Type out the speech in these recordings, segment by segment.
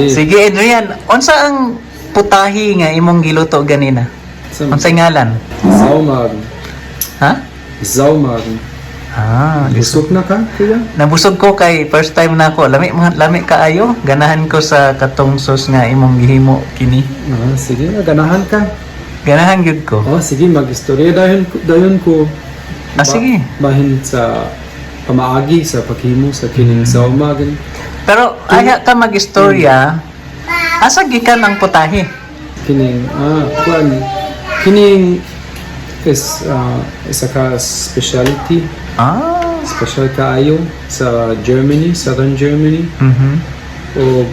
sige. Sige, Adrian. Unsa ang putahi nga imong giluto ganina? Sa- Unsay ngalan? Saumagen. Ha? Saumagen. Ah, Busog na ka, kuya? Nabusog ko kay first time na ako. Lami mga lami kaayo. Ganahan ko sa katong sauce nga imong gihimo kini. Ah, sige, ganahan ka. Ganahan gyud ko. Oh, sige, mag-istorya dayon dayon ko. Ah, sige. Bahin sa pamaagi sa paghimo sa kining saumagen. Pero aya ka magistorya. Asa gikan ang putahe? Kining, ah, kuan. Kining is, ah, isa ka specialty. Ah. Special kaayo sa Germany, Southern Germany. Mhm. o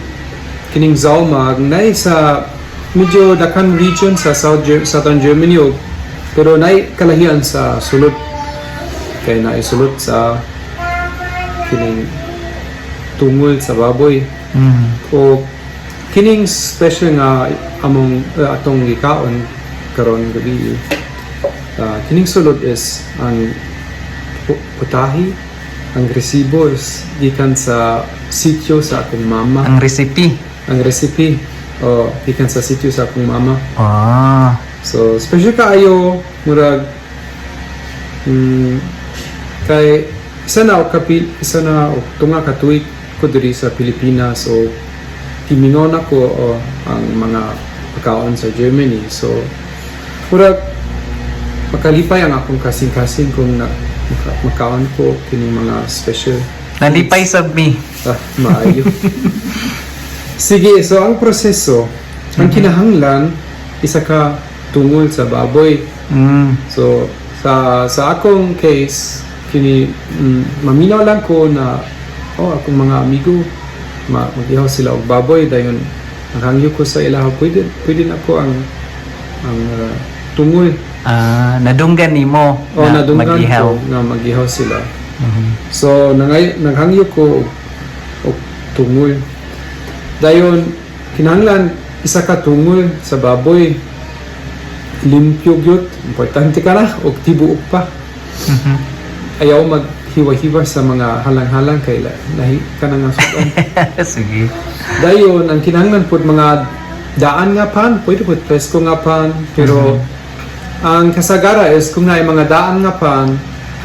kining Zaumag na sa medyo dakan region sa South Ger- Southern Germany o pero na kalahian sa sulod kay na sulod sa kining tungol sa baboy Mm. o kining special nga among uh, atong gikaon karon gabi uh, kining sulod is ang pu- putahi ang resibo is gikan sa sityo sa akong mama Ang recipe. ang recipe o gikan sa sityo sa akong mama Ah. so special kaayo murag mm, kay isa na og kapil isa na og tunga ka tuig ko diri sa Pilipinas o timingon ako o ang mga pagkaon sa Germany so murag makalipay ang akong kasing-kasing kung na maka- makaon ko kining mga special Nalipay sab mi. Ah, maayo. Sige, so ang proseso, ang kinahanglan, isa ka tungol sa baboy. Mm. So, sa sa akong case, kini mm, maminaw lang ko na oh, akong mga amigo, ma magihaw sila og baboy dayon naghangyo ko sa ilaha pwede pwede na ko ang ang ah, tungol Ah, nadunggan nimo o na nadunggan mag-ihaw. ko nga magihaw sila Mhm. So, nangay, naghangyo ko og tungol. Dayon, kinahanglan isa ka tungol sa baboy. Limpyo gyud, importante ka na og tibuok pa. Mhm. Ayaw maghiwa-hiwa sa mga halang-halang kay la- lahi ka na nga sudan. Sige. Dayon, ang kinahanglan pod mga daan nga pan, pwede pod presko nga pan, pero ang kasagara is kung nga mga daan nga pan,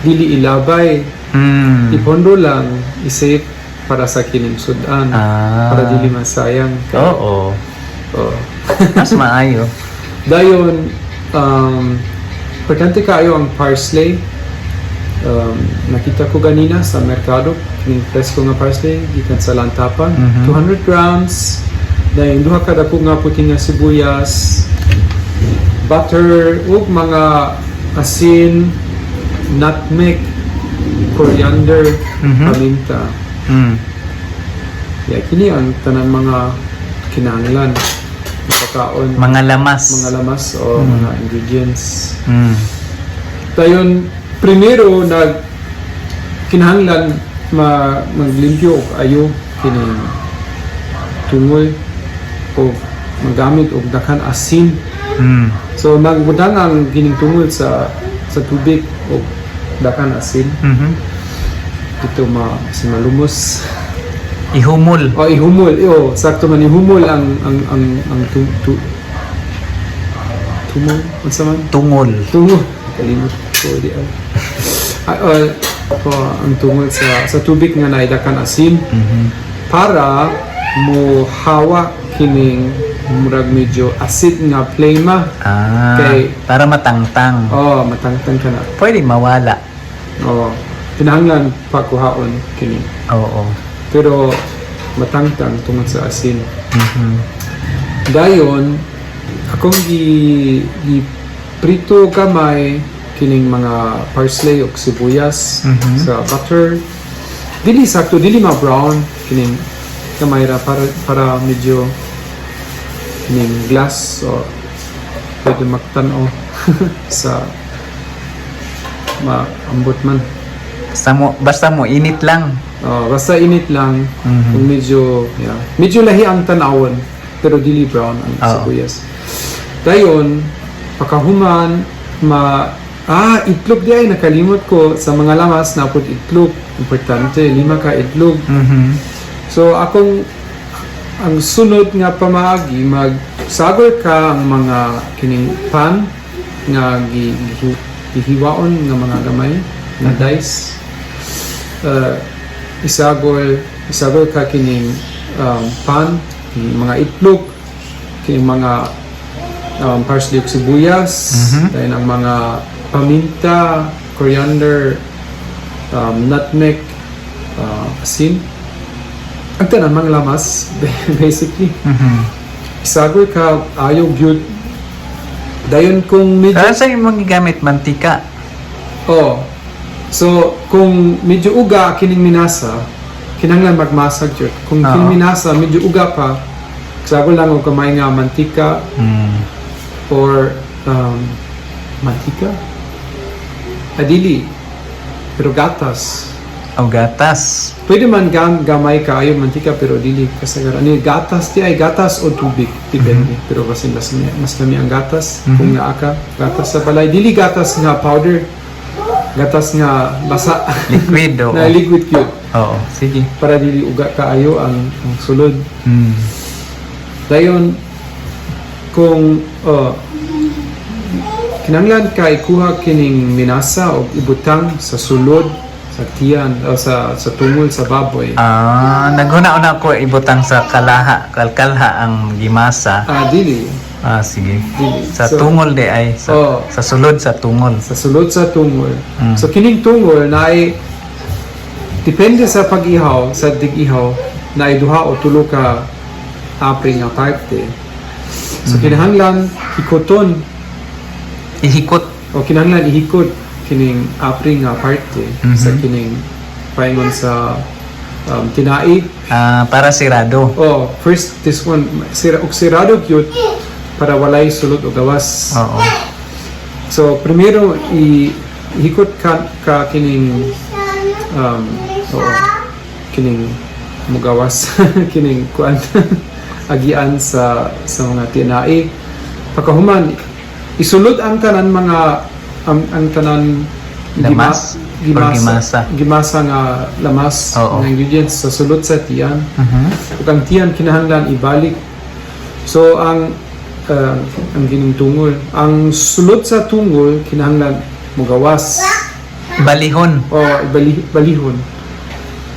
dili ilabay, Mm. ipondo lang, isave para sa kining sudan. Ah. Para dili masayang. Oo. Oh. Mas maayo. Dayon, um, importante kayo ang parsley. Um, nakita ko ganina sa merkado, kining presko nga parsley, gikan sa lantapan. Mhm. 200 grams. Dayon, duha ka dako nga puti nga sibuyas. Butter, ug mga asin, nutmeg, coriander, Mhm. paminta. Mm. Yeah, kini ang tanan mga kinahanglan ng pagkaon, Mga lamas. mga lamas o Mm. mga ingredients. Mm. Dayon, primero nag kinahanglan ma maglimpyo og ayo kini tungol o magamit og dakan asin. Mm. So magbutang ang kining tungol sa sa tubig o dakan asin Mhm. dito ma si malumos. Ihumol. O ihumol, iyo, sakto man ihumol ang ang ang ang tu, tu, tumol, unsa man? Tungol. Tungo. Kalimot ko di ay. Uh, oh, ang tungol sa sa tubig nga naidakan asin Mhm. para mo hawa kining murag medyo acid nga flame Ah. Kay- para matangtang. Oh, matangtang ka na. Pwede mawala. Oh, kinahanglan pakuhaon kini. Oo. Pero matangtang tungod sa asin. Mhm. Dayon, akong gi, gi prito kamay kining mga parsley o sibuyas Mhm. sa butter. Dili sakto, dili ma brown kining kamay ra para para medyo kining glass o pwede magtan-o sa maambot man. Basta mo, basta mo init lang. Oh, basta init lang. Mhm. Kung medyo, yeah. Medyo lahi ang tanawon, pero dili brown ang Oo. sibuyas. Dayon, pakahuman, ma... Ah, itlog di ay nakalimot ko sa mga lamas na put itlog. Importante, lima ka itlog. Mhm. So, akong ang sunod nga pamaagi magsagol ka ang mga kining pan nga gi, gi, gihiwaon nga mga gamay nga dice uh, isagol isagol ka kining um, pan kining mga itlog kining mga um, parsley ug sibuyas Mhm. dahil ang mga paminta coriander um, nutmeg uh, asin ang tanan mga lamas basically Mhm. isagol ka ayaw gyud dayon kung medyo Kaya sa imong gigamit mantika. oh so kung medyo uga kining minasa kinahanglan magmasag jud kung Oo. kining minasa medyo uga pa isagol lang og kamay nga mantika Mm. or um, mantika adili pero gatas O gatas. Pwede man gam gamay kaayo mantika pero dili kasagaran. Ani gatas di ay gatas o tubig depende. Pero kasi mas mas lami ang gatas Mhm. kung naa ka gatas sa balay dili gatas nga powder. Gatas nga basa Liquid o. na liquid cute Oo, sige. para dili uga kaayo ang, ang sulod. Mm. Dayon kung uh, kinanglan ka ikuha kining minasa o ibutang sa sulod sa tiyan o sa sa tungol sa baboy. Ah, naghuna-una ko ibutang sa kalaha, kalkalha ang gimasa. Ah, dili. Ah, sige. Dili. Sa So, tungol di ay sa, Oo. sa sulod sa tungol. sa sulod sa tungol. Mm. So kining tungol na ay depende sa pag-ihaw, sa dig-ihaw na ay duha o tulo ka apring nga parte. So Mhm. kinahanglan hikoton Ihikot. o kinahanglan ihikot kining apring nga parte Mhm. sa kining paingon sa um, tinai. Ah, para sirado. Oh, first this one sira og sirado cute para walay sulod o gawas. Oo. So, primero, i ihikot ka, ka kining um, oo, kining mugawas, kining kuan agian sa sa mga tinai. Pagkahuman, isulod ang tanan mga ang, ang tanan Lamas? Or gimasa? gimasa nga lamas Oo. nga ingredients sa sulod sa tiyan Mhm. ug ang tiyan kinahanglan ibalik so ang uh, ang gining tungol ang sulod sa tungol kinahanglan mogawas Balihon. o ibali, balihon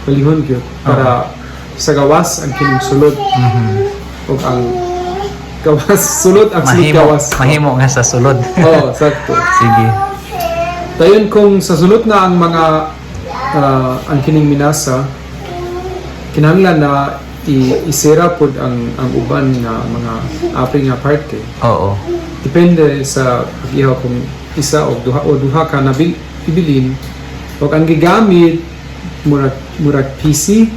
balihon gyud para sa gawas ang kining sulod Mhm. ug ang gawas sulod ang sulod Mahimo, gawas mahimo nga sa sulod. oh sakto sige. Dayon kung sa sulod na ang mga ah, ang kining minasa kinahanglan na i isira pod ang ang uban nga mga apring nga parte Oo. depende sa pag-ihaw kung isa o duha o duha ka nabil ibilin o ang gigamit murag murag PC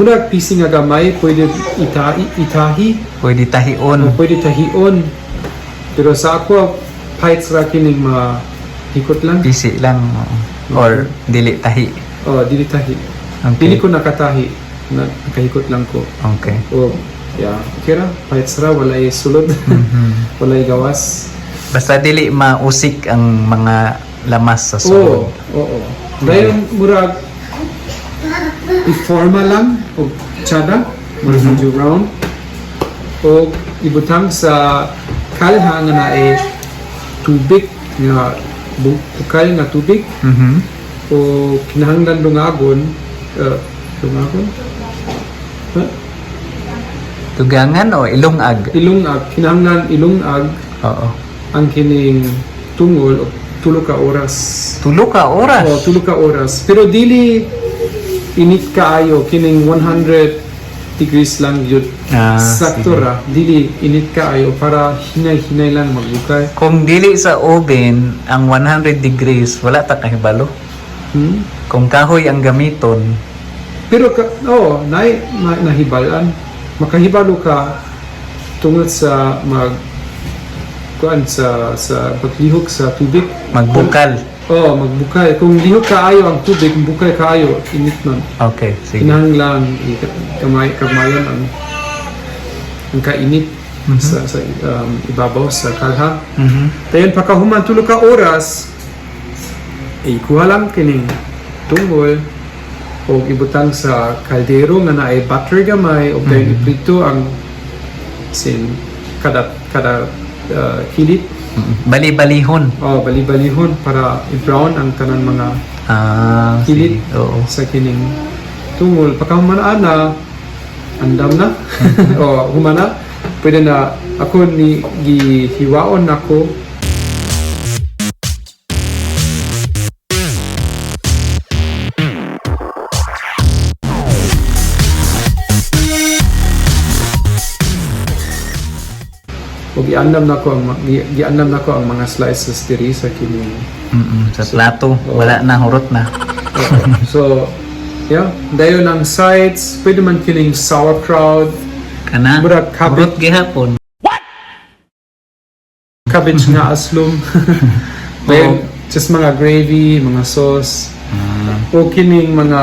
murag PC nga gamay pwede itahi itahi Pwede tahion. pwede tahion pero sa ako heights ra kining mga hikot lang Pisi lang. oo. Or dili tahi. oh dili tahi Okay. Dili ko nakatahi. Na, nakahikot lang ko. Okay. O, yeah. Okay ra. Pahit sara, walay sulod. Mhm. walay gawas. Basta dili mausik ang mga lamas sa Oo. sulod. Oo. Dahil murag i-forma lang o tsada. Murag medyo round. O ibutang sa kalha nga na eh, tubig nga bu- bukal nga tubig Mhm. o kinahanglan lungagon uh, lungagon huh? Tugangan o ilungag. ilungag kinahanglan ilungag Oo. ang kining tungol o tulo ka oras Tulo ka oras. o tulo ka oras pero dili init kaayo kining 100 degrees lang yun Ah, sakto sige. ra dili init kaayo para hinay-hinay lang magbukay Kung dili sa oven, ang 100 degrees, wala ta kahibalo. hmm? Kung kahoy ang gamiton, pero ka, oh nay na, nahibalan makahibalo ka tungod sa mag kuan sa sa paglihok sa tubig magbukal. Oh, magbukay. Kung lihok kaayo ang tubig, kung bukay kaayo, init man. Okay, sige. Kinahanglan kamay kamayan ang ang kainit Mhm. sa, sa um, ibabaw sa kalha. Mhm. Dayon pagkahuman tulo ka oras, eh, kuha lang kining tungol o ibutang sa kaldero nga naay butter gamay o iprito ang sin kada kada uh, hilit Bali-balihon. o bali-balihon para i-brown ang tanan mga Ah, Kilit. sige. Oo. sa kining tungol pagkahumanaan na andam na o humana pwede na ako ni gihiwaon nako o giandam nako ang gi- giandam nako ang mga slices diri sa kining Mm-mm, sa plato. Oo. Wala na, hurot na. so yeah dayon ang sides pwede man kining sauerkraut Kana, Murag kabit. hurot gihapon. cabbage nga aslum. Then, just mga gravy, mga sauce, o kining mga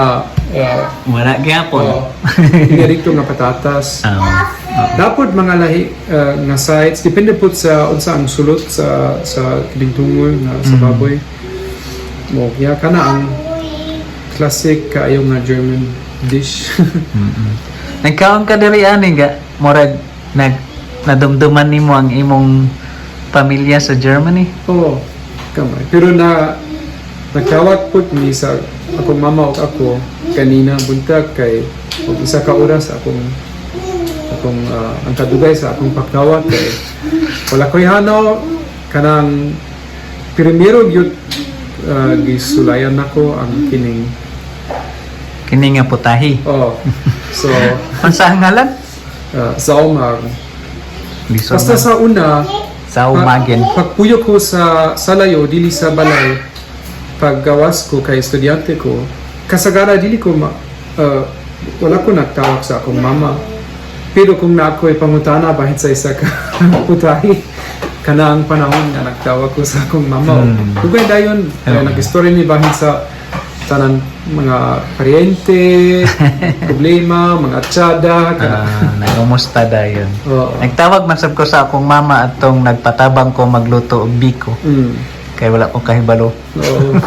uh, Wala gihapon. uh, dito nga patatas. Ah, Dapat mga lahi uh, nga sides, depende po sa unsa ang sulot sa sa kining tungol na sa Mm. baboy. Mo, yeah, kana ang classic kaayo nga German dish. mm-mm. Nagkaon ka diri ani ga murag nag nadumduman nimo ang imong pamilya sa Germany. Oo, kamay. Pero na nagkawat po ni sa akong mama o ako kanina buntag kay og isa ka oras akong akong ah, ang kadugay sa akong pagkawat kay wala ko'y hanaw kanang primero gyud uh, gisulayan nako ang kining Kini nga putahi. oh so Unsa ang ngalan? uh, zaumag Lison basta na. sa una sa umagin. Pag, pagpuyo ko sa salayo, dili sa balay, paggawas ko kay estudyante ko, kasagara dili ko ma, uh, wala ko nagtawag sa akong mama. Pero kung na ako ay pangutana bahit sa isa ka putahi, kana ang panahon na nagtawag ko sa akong mama. Hmm. Kugay dayon, Okay. nag-story ni bahit sa tanan mga paryente, problema, mga tsada, kana. Ah, nagumusta dayon. Oo. Nagtawag man ko sa akong mama atong nagpatabang ko magluto og biko Mm. Kay wala ko kahibalo. Oo.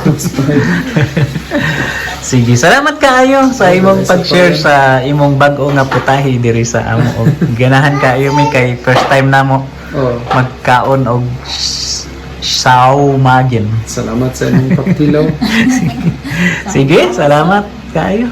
Sige, salamat kaayo sa imong pag-share pag- sa imong bag-o nga putahi diri sa amo. Og ganahan kaayo mi kay first time namo Oo. magkaon og saumagin. Salamat sa inyong pagtilaw. Sige, salamat kaayo.